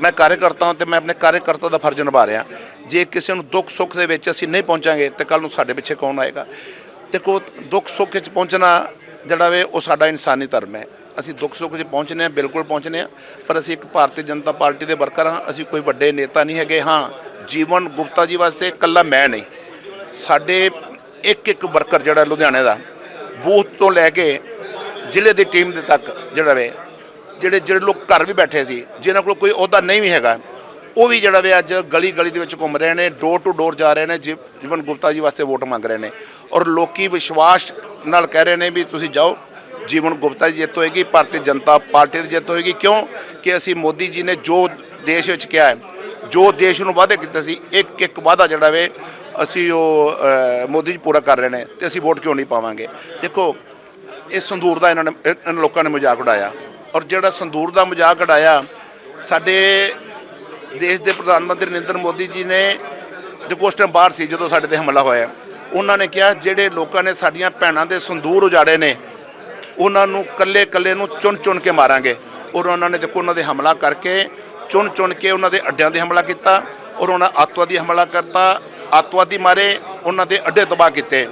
Speaker 1: ਮੈਂ ਕਾਰਜਕਰਤਾ ਹਾਂ ਤੇ ਮੈਂ ਆਪਣੇ ਕਾਰਜਕਰਤਾ ਦਾ ਫਰਜ਼ ਨਿਭਾ ਰਿਹਾ। ਜੇ ਕਿਸੇ ਨੂੰ ਦੁੱਖ ਸੁੱਖ ਦੇ ਵਿੱਚ ਅਸੀਂ ਨਹੀਂ ਪਹੁੰਚਾਂਗੇ ਤੇ ਕੱਲ ਨੂੰ ਸਾਡੇ ਪਿੱਛੇ ਕੌਣ ਆਏਗਾ? ਦੇਖੋ, ਦੁੱਖ ਸੁੱਖ ਵਿੱਚ ਪਹੁੰਚਣਾ ਜਿਹੜਾ ਵੇ, ਉਹ ਸਾਡਾ ਇਨਸਾਨੀ ਧਰਮ ਹੈ। ਅਸੀਂ ਦੁੱਖ ਸੁੱਖ 'ਚ ਪਹੁੰਚਨੇ ਆ ਬਿਲਕੁਲ ਪਹੁੰਚਨੇ ਆ ਪਰ ਅਸੀਂ ਇੱਕ ਭਾਰਤੀ ਜਨਤਾ ਪਾਰਟੀ ਦੇ ਵਰਕਰ ਹਾਂ। ਅਸੀਂ ਕੋਈ ਵੱਡੇ ਨੇਤਾ ਨਹੀਂ ਹੈਗੇ। ਹਾਂ, ਜੀਵਨ ਗੁਪਤਾ ਜੀ ਵਾਸਤੇ ਇਕੱਲਾ ਮੈਂ ਨਹੀਂ। ਸਾਡੇ ਇੱਕ ਇੱਕ ਵਰਕਰ ਜਿਹੜਾ ਲੁਧਿਆਣੇ ਦਾ, ਬੂਥ ਤੋਂ ਲੈ ਕੇ ਜ਼ਿਲ੍ਹੇ ਦੀ ਟੀਮ ਦੇ ਤੱਕ ਜਿਹੜਾ ਵੇ ਜਿਹੜੇ ਜਿਹੜੇ ਲੋਕ ਘਰ ਵੀ ਬੈਠੇ ਸੀ, ਜਿਨ੍ਹਾਂ ਕੋਲ ਕੋਈ ਅਹੁਦਾ ਨਹੀਂ ਵੀ ਹੈਗਾ, ਉਹ ਵੀ ਜਿਹੜਾ ਵੇ ਅੱਜ ਗਲੀ ਗਲੀ ਦੇ ਵਿੱਚ ਘੁੰਮ ਰਹੇ ਨੇ ਡੋਰ ਟੂ ਡੋਰ ਜਾ ਰਹੇ ਨੇ, ਜੀ- ਜੀਵਨ ਗੁਪਤਾ ਜੀ ਵਾਸਤੇ ਵੋਟ ਮੰਗ ਰਹੇ ਨੇ। ਔਰ ਲੋਕੀ ਵਿਸ਼ਵਾਸ ਨਾਲ ਕਹਿ ਰਹੇ ਨੇ ਵੀ ਤੁਸੀਂ ਜਾਓ, ਜੀਵਨ ਗੁਪਤਾ ਜੀ ਜਿੱਤ ਹੋਏਗੀ, ਭਾਰਤੀ ਜਨਤਾ ਪਾਰਟੀ ਦੀ ਜਿੱਤ ਹੋਏਗੀ। ਕਿਉਂ? ਕਿ ਅਸੀਂ ਮੋਦੀ ਜੀ ਨੇ ਜੋ ਦੇਸ਼ ਵਿੱਚ ਕਿਹਾ ਹੈ, ਜੋ ਦੇਸ਼ ਨੂੰ ਵਾਅਦੇ ਕੀਤੇ ਸੀ, ਇੱਕ ਇੱਕ ਵਾਅਦਾ ਜਿਹੜਾ ਵੇ ਅਸੀਂ ਉਹ ਮੋਦੀ ਜੀ ਪੂਰਾ ਕਰ ਰਹੇ ਨੇ, ਤੇ ਅਸੀਂ ਵੋਟ ਕਿਉਂ ਨਹੀਂ ਪਾਵਾਂਗੇ? ਦੇਖੋ ਇਹ ਸੰਦੂਰ ਦਾ ਇਹਨਾਂ ਨੇ ਇਹਨਾਂ ਲੋਕਾਂ ਨੇ ਮਜ਼ਾਕ ਉਡਾਇਆ। ਔਰ ਜਿਹੜਾ ਸੰਦੂਰ ਦਾ ਮਜ਼ਾਕ ਉਡਾਇਆ, ਸਾਡੇ ਦੇਸ਼ ਦੇ ਪ੍ਰਧਾਨ ਮੰਤਰੀ ਨਰਿੰਦਰ ਮੋਦੀ ਜੀ ਨੇ ਦੇਖੋ ਉਸ ਟਾਈਮ ਬਾਹਰ ਸੀ ਜਦੋਂ ਸਾਡੇ ਤੇ ਹਮਲਾ ਹੋਇਆ। ਉਹਨਾਂ ਨੇ ਕਿਹਾ, ਜਿਹੜੇ ਲੋਕਾਂ ਨੇ ਸਾਡੀਆਂ ਭੈਣਾਂ ਦੇ ਸੰਦੂਰ ਉਜਾੜੇ ਨੇ, ਉਹਨਾਂ ਨੂੰ ਕੱਲੇ ਕੱਲੇ ਨੂੰ ਚੁਣ ਚੁਣ ਕੇ ਮਾਰਾਂਗੇ। ਔਰ ਉਹਨਾਂ ਨੇ ਦੇਖੋ, ਉਹਨਾਂ ਦੇ ਹਮਲਾ ਕਰਕੇ ਚੁਣ ਚੁਣ ਕੇ ਉਹਨਾਂ ਦੇ ਅੱਡਿਆਂ ਦੇ ਹਮਲਾ ਕੀਤਾ ਔਰ ਉਹਨਾਂ ਅੱਤਵਾਦੀ ਹਮਲਾ ਕਰਤਾ ਅੱਤਵਾਦੀ ਮਾਰੇ, ਉਹਨਾਂ ਦੇ ਅੱਡੇ ਤਬਾਹ ਕੀਤੇ।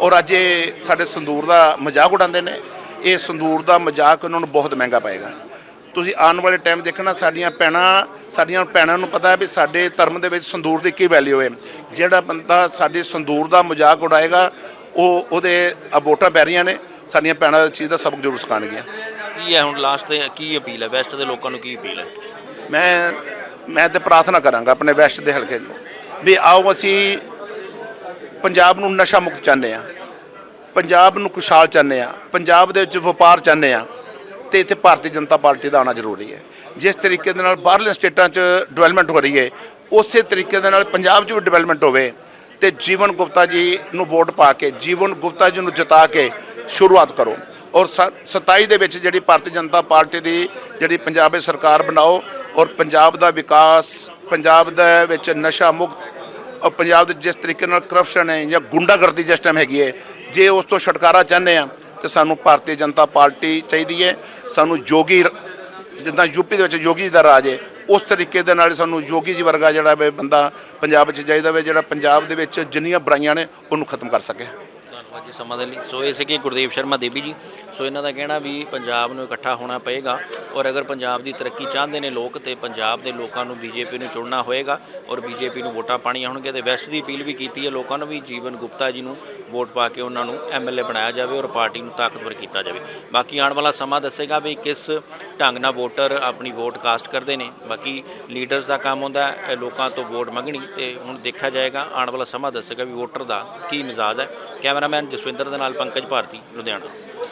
Speaker 1: ਔਰ ਅੱਜ ਇਹ ਸਾਡੇ ਸੰਦੂਰ ਦਾ ਮਜ਼ਾਕ ਉਡਾਉਂਦੇ ਨੇ। ਇਹ ਸੰਦੂਰ ਦਾ ਮਜ਼ਾਕ ਉਹਨਾਂ ਨੂੰ ਬਹੁਤ ਮਹਿੰਗਾ ਪਏਗਾ। ਤੁਸੀਂ ਆਉਣ ਵਾਲੇ ਟਾਈਮ ਦੇਖਣਾ ਸਾਡੀਆਂ ਭੈਣਾਂ ਸਾਡੀਆਂ ਭੈਣਾਂ ਨੂੰ ਪਤਾ ਹੈ ਵੀ ਸਾਡੇ ਧਰਮ ਦੇ ਵਿੱਚ ਸੰਦੂਰ ਦੀ ਕੀ ਵੈਲਿਊ ਹੈ। ਜਿਹੜਾ ਬੰਦਾ ਸਾਡੇ ਸੰਦੂਰ ਦਾ ਮਜ਼ਾਕ ਉਡਾਏਗਾ ਉਹ ਉਹਦੇ ਵੋਟਾਂ ਪੈ ਰਹੀਆਂ ਨੇ ਸਾਡੀਆਂ ਭੈਣਾਂ ਇਸ ਚੀਜ਼ ਦਾ ਸਬਕ ਜ਼ਰੂਰ ਸਿਖਾਉਣਗੀਆਂ।
Speaker 2: ਕੀ ਹੈ ਹੁਣ ਲਾਸਟ ਤੇ ਕੀ ਅਪੀਲ ਹੈ? ਵੈਸਟ ਦੇ ਲੋਕਾਂ ਨੂੰ ਕੀ ਅਪੀਲ ਹੈ?
Speaker 1: ਮੈਂ ਮੈਂ ਤੇ ਪ੍ਰਾਰਥਨਾ ਕਰਾਂਗਾ ਆਪਣੇ ਵੈਸਟ ਦੇ ਹਲਕੇ ਨੂੰ ਵੀ ਆਓ ਅਸੀਂ ਪੰਜਾਬ ਨੂੰ ਨਸ਼ਾ ਮੁਕਤ ਚਾਹੁੰਦੇ ਆ ਪੰਜਾਬ ਨੂੰ ਖੁਸ਼ਹਾਲ ਚਾਹੁੰਦੇ ਆ ਪੰਜਾਬ ਦੇ ਵਿੱਚ ਵਪਾਰ ਚਾਹੁੰਦੇ ਆ ਤੇ ਇੱਥੇ ਭਾਰਤੀ ਜਨਤਾ ਪਾਰਟੀ ਦਾ ਆਉਣਾ ਜ਼ਰੂਰੀ ਹੈ। ਜਿਸ ਤਰੀਕੇ ਦੇ ਨਾਲ ਬਾਹਰਲੇ ਸਟੇਟਾਂ 'ਚ ਡਿਵੈਲਪਮੈਂਟ ਹੋ ਰਹੀ ਹੈ, ਉਸੇ ਤਰੀਕੇ ਦੇ ਨਾਲ ਪੰਜਾਬ 'ਚ ਵੀ ਡਿਵੈਲਪਮੈਂਟ ਹੋਵੇ ਤੇ ਜੀਵਨ ਗੁਪਤਾ ਜੀ ਨੂੰ ਵੋਟ ਪਾ ਕੇ, ਜੀਵਨ ਗੁਪਤਾ ਜੀ ਨੂੰ ਜਿਤਾ ਕੇ ਸ਼ੁਰੂਆਤ ਕਰੋ। ਔਰ ਸ- 27 ਦੇ ਵਿੱਚ ਜਿਹੜੀ ਭਾਰਤੀ ਜਨਤਾ ਪਾਰਟੀ ਦੀ ਜਿਹੜੀ ਪੰਜਾਬ ਵਿੱਚ ਸਰਕਾਰ ਬਣਾਓ ਔਰ ਪੰਜਾਬ ਦਾ ਵਿਕਾਸ, ਪੰਜਾਬ ਦੇ ਵਿੱਚ ਨਸ਼ਾ ਮੁਕਤ ਔਰ ਪੰਜਾਬ ਦੇ ਜਿਸ ਤਰੀਕੇ ਨਾਲ ਕਰਪਸ਼ਨ ਹੈ ਜਾਂ ਗੁੰਡਾਗਰਦੀ ਜਿਸ ਟਾਈਮ ਹੈਗੀ ਹੈ ਜੇ ਉਸ ਤੋਂ ਛੁਟਕਾਰਾ ਚਾਹੁੰਦੇ ਆ ਤੇ ਸਾਨੂੰ ਭਾਰਤੀ ਜਨਤਾ ਪਾਰਟੀ ਚਾਹੀਦੀ ਹੈ। ਸਾਨੂੰ ਯੋਗੀ ਰ- ਜਿੱਦਾਂ ਯੂਪੀ ਦੇ ਵਿੱਚ ਯੋਗੀ ਜੀ ਦਾ ਰਾਜ ਹੈ, ਉਸ ਤਰੀਕੇ ਦੇ ਨਾਲ ਸਾਨੂੰ ਯੋਗੀ ਜੀ ਵਰਗਾ ਜਿਹੜਾ ਵੇ ਬੰਦਾ ਪੰਜਾਬ 'ਚ ਚਾਹੀਦਾ ਵੇ, ਜਿਹੜਾ ਪੰਜਾਬ ਦੇ ਵਿੱਚ ਜਿੰਨੀਆਂ ਬੁਰਾਈਆਂ ਨੇ, ਉਹਨੂੰ ਖਤਮ ਕਰ ਸਕੇ।
Speaker 2: ਅੱਜ ਜੀ ਸਮਾਂ ਦੇ ਲਈ। ਸੋ ਇਹ ਸੀਗੇ ਗੁਰਦੇਵ ਸ਼ਰਮਾ ਦੇਵੀ ਜੀ। ਸੋ ਇਹਨਾਂ ਦਾ ਕਹਿਣਾ ਵੀ ਪੰਜਾਬ ਨੂੰ ਇਕੱਠਾ ਹੋਣਾ ਪਏਗਾ ਔਰ ਅਗਰ ਪੰਜਾਬ ਦੀ ਤਰੱਕੀ ਚਾਹੁੰਦੇ ਨੇ ਲੋਕ, ਤੇ ਪੰਜਾਬ ਦੇ ਲੋਕਾਂ ਨੂੰ ਬੀਜੇਪੀ ਨੂੰ ਚੁਣਨਾ ਹੋਏਗਾ ਔਰ ਬੀਜੇਪੀ ਨੂੰ ਵੋਟਾਂ ਪਾਣੀਆਂ ਹੋਣਗੀਆਂ ਤੇ ਵੈਸਟ ਦੀ ਅਪੀਲ ਵੀ ਕੀਤੀ ਹੈ ਲੋਕਾਂ ਨੂੰ ਵੀ ਜੀਵਨ ਗੁਪਤਾ ਜੀ ਨੂੰ ਵੋਟ ਪਾ ਕੇ ਉਹਨਾਂ ਨੂੰ ਐਮਐਲਏ ਬਣਾਇਆ ਜਾਵੇ ਔਰ ਪਾਰਟੀ ਨੂੰ ਤਾਕਤਵਰ ਕੀਤਾ ਜਾਵੇ। ਬਾਕੀ ਆਉਣ ਵਾਲਾ ਸਮਾਂ ਦੱਸੇਗਾ ਵੀ ਕਿਸ ਢੰਗ ਨਾਲ ਵੋਟਰ ਆਪਣੀ ਵੋਟ ਕਾਸਟ ਕਰਦੇ ਨੇ। ਬਾਕੀ ਲੀਡਰਸ ਦਾ ਕੰਮ ਹੁੰਦਾ ਲੋਕਾਂ ਤੋਂ ਵੋਟ ਮੰਗਣੀ ਤੇ ਹੁਣ ਦੇਖਿਆ ਜਾਏਗਾ, ਆਉਣ ਵਾਲਾ ਸਮਾਂ ਦੱਸੇਗਾ ਵੀ ਵੋਟਰ ਦਾ ਕੀ ਮਿਜ਼ਾਜ ਹੈ। ਕੈਮਰਾਮੈਨ ਜਸਵਿੰਦਰ ਦੇ ਨਾਲ ਪੰਕਜ ਭਾਰਤੀ ਲੁਧਿਆਣਾ।